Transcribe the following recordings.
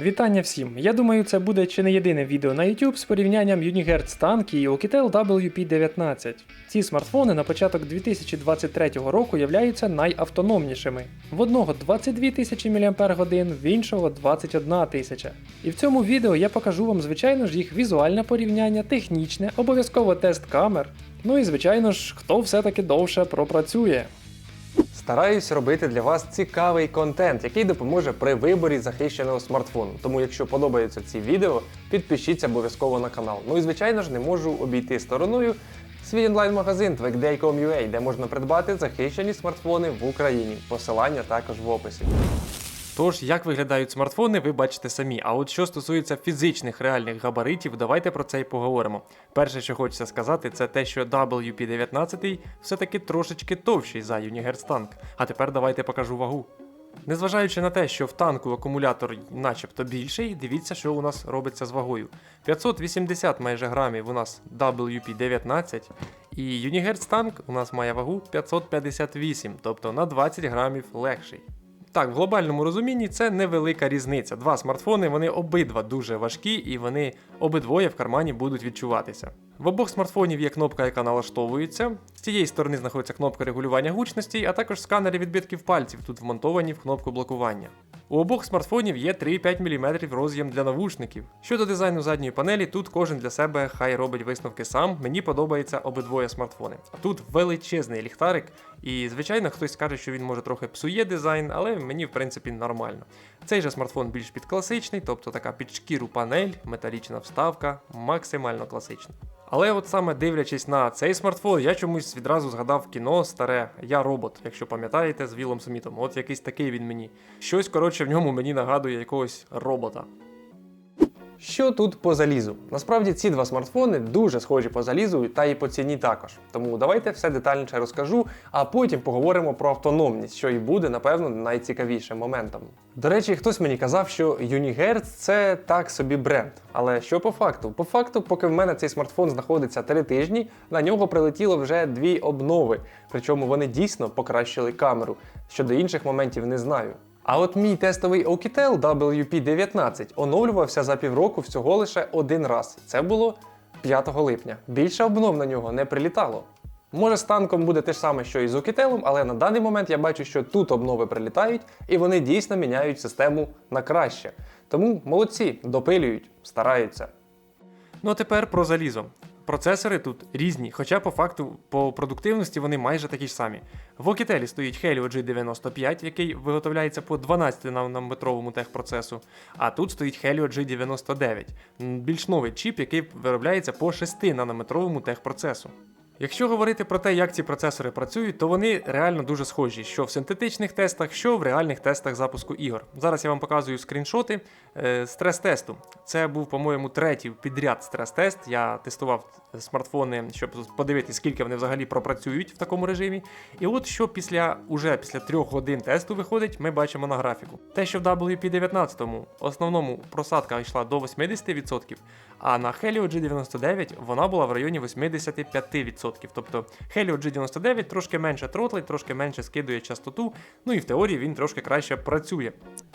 Вітання всім! Я думаю, це буде чи не єдине відео на YouTube з порівнянням Unihertz Tank і Oukitel WP19. Ці смартфони на початок 2023 року являються найавтономнішими. В одного 22 тисячі мАч, в іншого 21 тисяча. І в цьому відео я покажу вам, звичайно ж, їх візуальне порівняння, технічне, обов'язково тест камер. Ну і звичайно ж, хто все-таки довше пропрацює. Стараюсь робити для вас цікавий контент, який допоможе при виборі захищеного смартфону. Тому, якщо подобаються ці відео, підпишіться обов'язково на канал. Ну і звичайно ж не можу обійти стороною свій онлайн-магазин twigday.com.ua, де можна придбати захищені смартфони в Україні. Посилання також в описі. Тож, як виглядають смартфони, ви бачите самі. А от що стосується фізичних реальних габаритів, давайте про це і поговоримо. Перше, що хочеться сказати, це те, що WP19 все-таки трошечки товщий за Tank. А тепер давайте покажу вагу. Незважаючи на те, що в танку акумулятор начебто більший, дивіться, що у нас робиться з вагою. 580 майже грамів у нас WP19, і Unihertz Tank у нас має вагу 558, тобто на 20 грамів легший. Так, в глобальному розумінні це невелика різниця. Два смартфони, вони обидва дуже важкі і вони обидвоє в кармані будуть відчуватися. В обох смартфонів є кнопка, яка налаштовується. З цієї сторони знаходиться кнопка регулювання гучності, а також сканери відбитків пальців, тут вмонтовані в кнопку блокування. У обох смартфонів є 3,5 мм роз'єм для навушників. Щодо дизайну задньої панелі, тут кожен для себе хай робить висновки сам. Мені подобається обидвоє смартфони. А тут величезний ліхтарик, і звичайно хтось скаже, що він може трохи псує дизайн, але мені в принципі нормально. Цей же смартфон більш під класичний, тобто така під шкіру панель, металічна вставка, максимально класична. Але от саме дивлячись на цей смартфон, я чомусь відразу згадав кіно старе Я робот, якщо пам'ятаєте, з Вілом Смітом. От якийсь такий він мені. Щось коротше в ньому мені нагадує якогось робота. Що тут по залізу? Насправді ці два смартфони дуже схожі по залізу та і по ціні також. Тому давайте все детальніше розкажу, а потім поговоримо про автономність, що і буде, напевно, найцікавішим моментом. До речі, хтось мені казав, що Unihertz це так собі бренд. Але що по факту? По факту, поки в мене цей смартфон знаходиться три тижні, на нього прилетіло вже дві обнови. Причому вони дійсно покращили камеру. Щодо інших моментів не знаю. А от мій тестовий Oukitel WP19 оновлювався за півроку всього лише один раз. Це було 5 липня. Більше обнов на нього не прилітало. Може, з танком буде те ж саме, що і з Oukitel, але на даний момент я бачу, що тут обнови прилітають, і вони дійсно міняють систему на краще. Тому молодці, допилюють, стараються. Ну а тепер про залізо. Процесори тут різні, хоча по факту по продуктивності вони майже такі ж самі. В Окітелі стоїть Helio G95, який виготовляється по 12 нанометровому техпроцесу, а тут стоїть Helio G99, більш новий чіп, який виробляється по 6 нанометровому техпроцесу. Якщо говорити про те, як ці процесори працюють, то вони реально дуже схожі, що в синтетичних тестах, що в реальних тестах запуску ігор. Зараз я вам показую скріншоти е, стрес-тесту. Це був, по-моєму, третій підряд стрес-тест. Я тестував смартфони, щоб подивитися, скільки вони взагалі пропрацюють в такому режимі. І от що після уже після трьох годин тесту виходить, ми бачимо на графіку. Те, що в WP19 основному просадка йшла до 80%, а на Helio G99 вона була в районі 85%. Тобто Helio G99 трошки менше тротлить, трошки менше скидує частоту, ну і в теорії він трошки краще працює.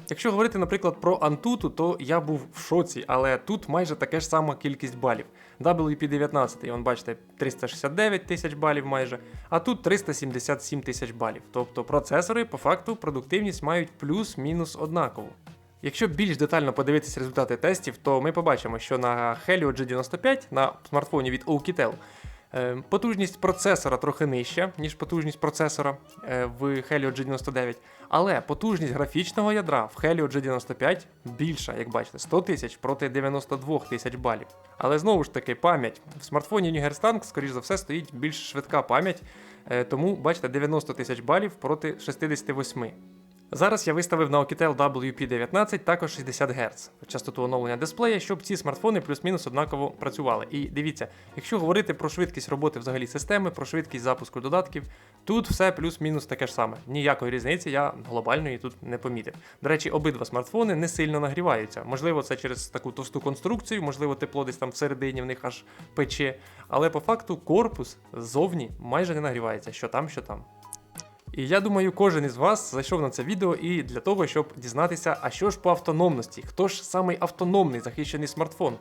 Якщо говорити, наприклад, про Antutu, то я був в шоці, але тут майже таке ж сама кількість балів. WP19, вон бачите, 369 тисяч балів майже, а тут 377 тисяч балів. Тобто процесори по факту продуктивність мають плюс-мінус однакову. Якщо більш детально подивитися результати тестів, то ми побачимо, що на Helio G95 на смартфоні від Oukitel е, потужність процесора трохи нижча, ніж потужність процесора е, в Helio G99, але потужність графічного ядра в Helio G95 більша, як бачите, 100 тисяч проти 92 тисяч балів. Але знову ж таки, пам'ять в смартфоні Unihertz скоріш за все, стоїть більш швидка пам'ять, е, тому бачите 90 тисяч балів проти 68. Зараз я виставив на Oukitel WP19 також 60 Гц частоту оновлення дисплея, щоб ці смартфони плюс-мінус однаково працювали. І дивіться, якщо говорити про швидкість роботи взагалі системи, про швидкість запуску додатків, тут все плюс-мінус таке ж саме. Ніякої різниці я глобальної тут не помітив. До речі, обидва смартфони не сильно нагріваються. Можливо, це через таку товсту конструкцію, можливо, тепло десь там всередині в них аж пече. Але по факту корпус ззовні майже не нагрівається, що там, що там. І я думаю, кожен із вас зайшов на це відео і для того, щоб дізнатися, а що ж по автономності, хто ж самий автономний захищений смартфон.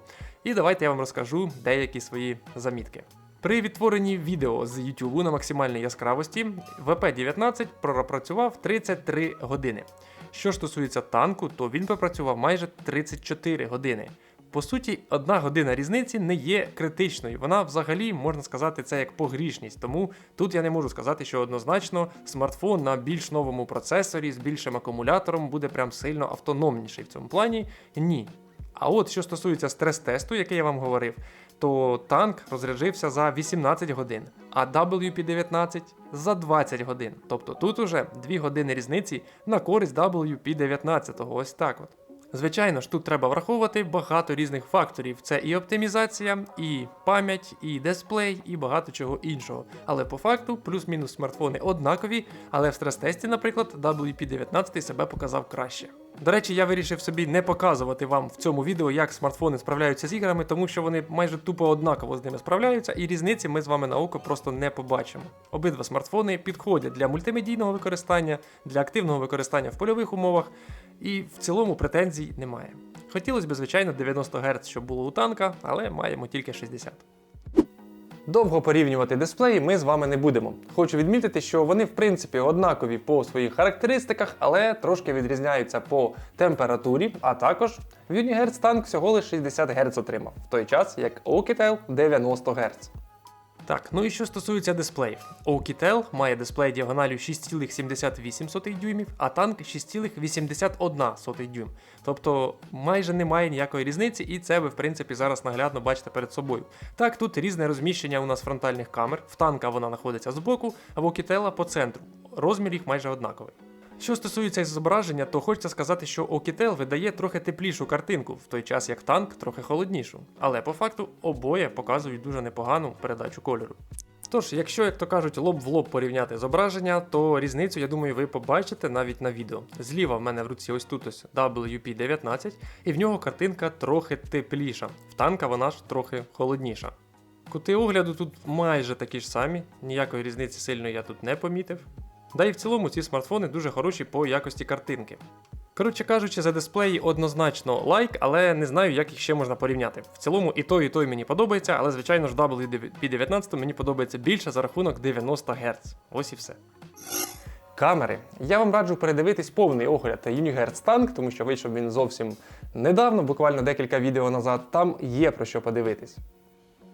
І давайте я вам розкажу деякі свої замітки. При відтворенні відео з YouTube на максимальній яскравості VP19 пропрацював 33 години. Що ж стосується танку, то він пропрацював майже 34 години. По суті, одна година різниці не є критичною. Вона взагалі можна сказати це як погрішність. Тому тут я не можу сказати, що однозначно смартфон на більш новому процесорі з більшим акумулятором буде прям сильно автономніший в цьому плані. Ні. А от що стосується стрес-тесту, який я вам говорив, то танк розряджився за 18 годин, а WP-19 за 20 годин. Тобто тут уже 2 години різниці на користь WP-19. Ось так от. Звичайно ж, тут треба враховувати багато різних факторів. Це і оптимізація, і пам'ять, і дисплей, і багато чого іншого. Але по факту, плюс-мінус смартфони однакові, але в стрес-тесті, наприклад, WP-19 себе показав краще. До речі, я вирішив собі не показувати вам в цьому відео, як смартфони справляються з іграми, тому що вони майже тупо однаково з ними справляються, і різниці ми з вами на око просто не побачимо. Обидва смартфони підходять для мультимедійного використання, для активного використання в польових умовах, і в цілому претензій немає. Хотілося б, звичайно, 90 Гц, щоб було у танка, але маємо тільки 60. Довго порівнювати дисплеї ми з вами не будемо. Хочу відмітити, що вони в принципі однакові по своїх характеристиках, але трошки відрізняються по температурі, а також в Unihertz танк всього лише 60 Гц отримав, в той час як Oukitel 90 Гц. Так, ну і що стосується дисплеїв. Oukitel має дисплей діагоналю 6,78 дюймів, а танк 6,81 дюйм. Тобто майже немає ніякої різниці, і це ви в принципі зараз наглядно бачите перед собою. Так, тут різне розміщення у нас фронтальних камер. В танка вона знаходиться збоку, а в Oukitel по центру. Розмір їх майже однаковий. Що стосується зображення, то хочеться сказати, що Oukitel видає трохи теплішу картинку, в той час як танк трохи холоднішу. Але по факту обоє показують дуже непогану передачу кольору. Тож, якщо, як то кажуть, лоб в лоб порівняти зображення, то різницю, я думаю, ви побачите навіть на відео. Зліва в мене в руці ось тут ось WP19, і в нього картинка трохи тепліша. В танка вона ж трохи холодніша. Кути огляду тут майже такі ж самі, ніякої різниці сильної я тут не помітив. Да і в цілому ці смартфони дуже хороші по якості картинки. Коротше кажучи, за дисплеї однозначно лайк, але не знаю, як їх ще можна порівняти. В цілому і той, і той мені подобається, але звичайно ж WP19 мені подобається більше за рахунок 90 Гц. Ось і все. Камери. Я вам раджу передивитись повний огляд Unihertz Tank, тому що вийшов він зовсім недавно, буквально декілька відео назад. Там є про що подивитись.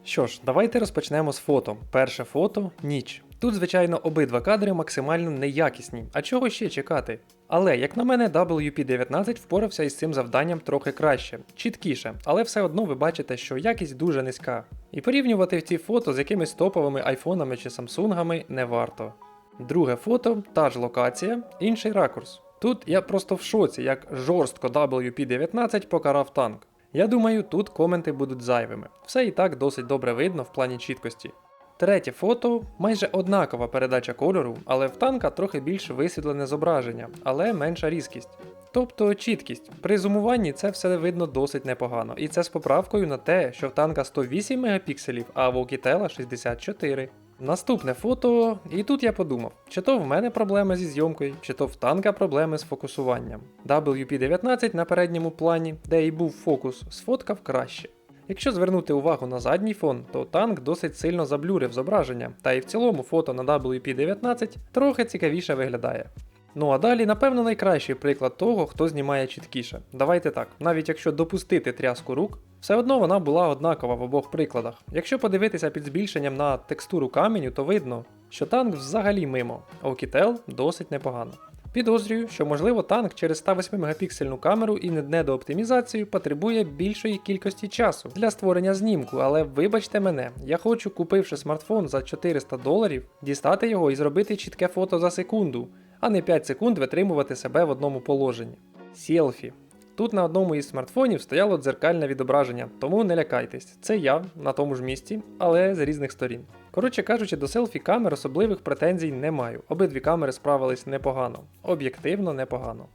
Що ж, давайте розпочнемо з фото. Перше фото ніч. Тут, звичайно, обидва кадри максимально неякісні, а чого ще чекати? Але, як на мене, WP19 впорався із цим завданням трохи краще, чіткіше, але все одно ви бачите, що якість дуже низька. І порівнювати ці фото з якимись топовими айфонами чи самсунгами не варто. Друге фото та ж локація, інший ракурс. Тут я просто в шоці, як жорстко WP19 покарав танк. Я думаю, тут коменти будуть зайвими. Все і так досить добре видно в плані чіткості. Третє фото майже однакова передача кольору, але в танка трохи більш висвітлене зображення, але менша різкість. Тобто чіткість. При зумуванні це все видно досить непогано, і це з поправкою на те, що в танка 108 мегапікселів, а в Oukitel 64. Наступне фото, і тут я подумав, чи то в мене проблеми зі зйомкою, чи то в танка проблеми з фокусуванням. WP19 на передньому плані, де і був фокус, сфоткав краще. Якщо звернути увагу на задній фон, то танк досить сильно заблюрив зображення, та і в цілому фото на WP19 трохи цікавіше виглядає. Ну а далі, напевно, найкращий приклад того, хто знімає чіткіше. Давайте так, навіть якщо допустити тряску рук, все одно вона була однакова в обох прикладах. Якщо подивитися під збільшенням на текстуру каменю, то видно, що танк взагалі мимо, а Oukitel досить непогано. Підозрюю, що можливо танк через 108 мегапіксельну камеру і недооптимізацію потребує більшої кількості часу для створення знімку, але вибачте мене, я хочу, купивши смартфон за 400 доларів, дістати його і зробити чітке фото за секунду, а не 5 секунд витримувати себе в одному положенні. Селфі. Тут на одному із смартфонів стояло дзеркальне відображення, тому не лякайтесь, це я на тому ж місці, але з різних сторін. Коротше кажучи, до селфі камер особливих претензій не маю. Обидві камери справились непогано, об'єктивно непогано.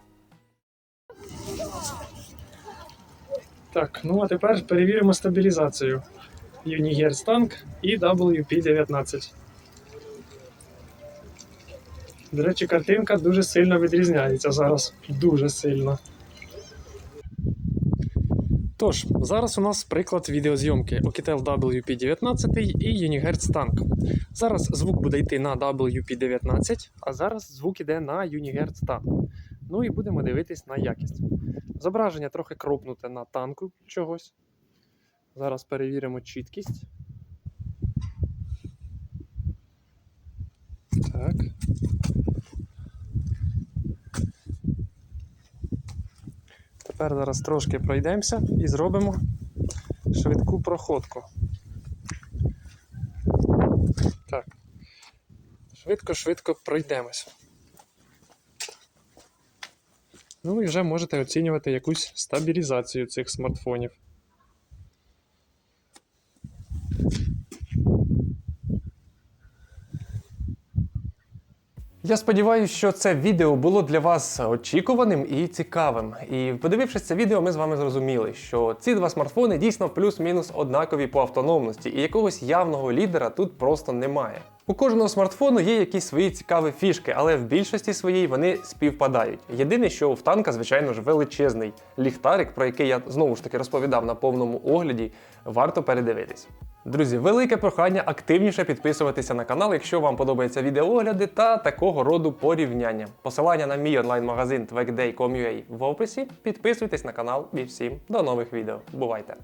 Так, ну а тепер перевіримо стабілізацію. Unihertz Tank і WP19. До речі, картинка дуже сильно відрізняється зараз. Дуже сильно. Тож, зараз у нас приклад відеозйомки Oukitel WP19 і Unihertz Tank. Зараз звук буде йти на WP19, а зараз звук іде на Unihertz Tank. Ну і будемо дивитись на якість. Зображення трохи кропнуте на танку чогось. Зараз перевіримо чіткість. Так. Тепер зараз трошки пройдемося і зробимо швидку проходку. Так. Швидко-швидко пройдемось. Ну і вже можете оцінювати якусь стабілізацію цих смартфонів. Я сподіваюся, що це відео було для вас очікуваним і цікавим. І подивившись це відео, ми з вами зрозуміли, що ці два смартфони дійсно плюс-мінус однакові по автономності, і якогось явного лідера тут просто немає. У кожного смартфону є якісь свої цікаві фішки, але в більшості своїй вони співпадають. Єдине, що в танка, звичайно ж, величезний ліхтарик, про який я знову ж таки розповідав на повному огляді, варто передивитись. Друзі, велике прохання активніше підписуватися на канал, якщо вам подобаються відеоогляди та такого роду порівняння. Посилання на мій онлайн-магазин twegday.com.ua в описі. Підписуйтесь на канал і всім до нових відео. Бувайте!